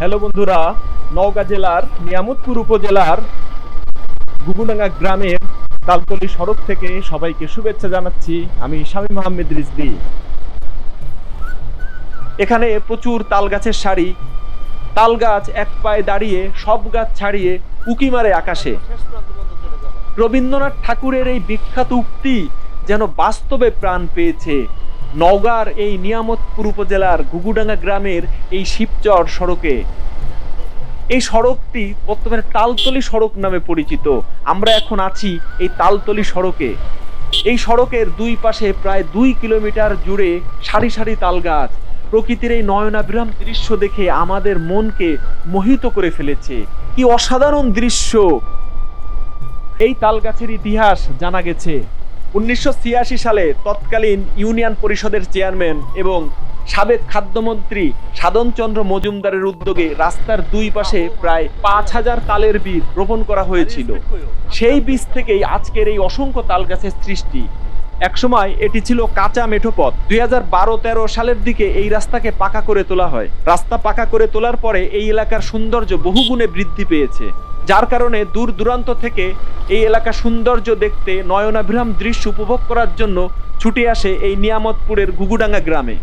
Hello বন্ধুরা, নওগাঁ জেলার, নিয়ামতপুর উপজেলার গুগুডাঙ্গা গ্রামের তালতলি সড়ক থেকে সবাইকে শুভেচ্ছা জানাচ্ছি। আমি স্বামী মোহাম্মদ রিজদি এখানে প্রচুর তাল গাছের সারি। তাল গাছ এক পায়ে দাঁড়িয়ে, সব গাছ ছাড়িয়ে উকি মারে আকাশে। রবীন্দ্রনাথ ঠাকুরের এই বিখ্যাত উক্তি যেন বাস্তবে প্রাণ পেয়েছে। নওগাঁর এই নিয়ামতপুর উপজেলার ঘুঘুডাঙ্গা গ্রামের এই শিবচর সড়কে। এই সড়কটি বর্তমানে তালতলি সড়ক নামে পরিচিত। আমরা এখন আছি এই তালতলি সড়কে। এই সড়কের দুই পাশে প্রায় দুই কিলোমিটার জুড়ে সারি সারি তাল গাছ প্রকৃতির এই নয়নাবিরাম দৃশ্য দেখে আমাদের মনকে মোহিত করে ফেলেছে। কি অসাধারণ দৃশ্য! এই তাল গাছের ইতিহাস জানা গেছে। উনিশশো ছিয়াশি সালে তৎকালীন ইউনিয়ন পরিষদের চেয়ারম্যান এবং সাবেক খাদ্যমন্ত্রী সাধনচন্দ্র মজুমদারের উদ্যোগে রাস্তার দুই পাশে প্রায় পাঁচ হাজার তালের বীজ রোপণ করা হয়েছিল। সেই বীজ থেকেই আজকের এই অসংখ্য তাল গাছের সৃষ্টি। একসময় এটি ছিল কাঁচা মেঠোপথ দুই হাজার বারো তেরো সালের দিকে এই রাস্তাকে পাকা করে তোলা হয়। রাস্তা পাকা করে তোলার পরে এই এলাকার সৌন্দর্য বহুগুণে বৃদ্ধি পেয়েছে। যার কারণে দূর দূরান্ত থেকে এই এলাকা সৌন্দর্য দেখতে নয়নাভিরাম দৃশ্য উপভোগ করার জন্য ছুটে আসে এই নিয়ামতপুরের ঘুঘুডাঙ্গা গ্রামে।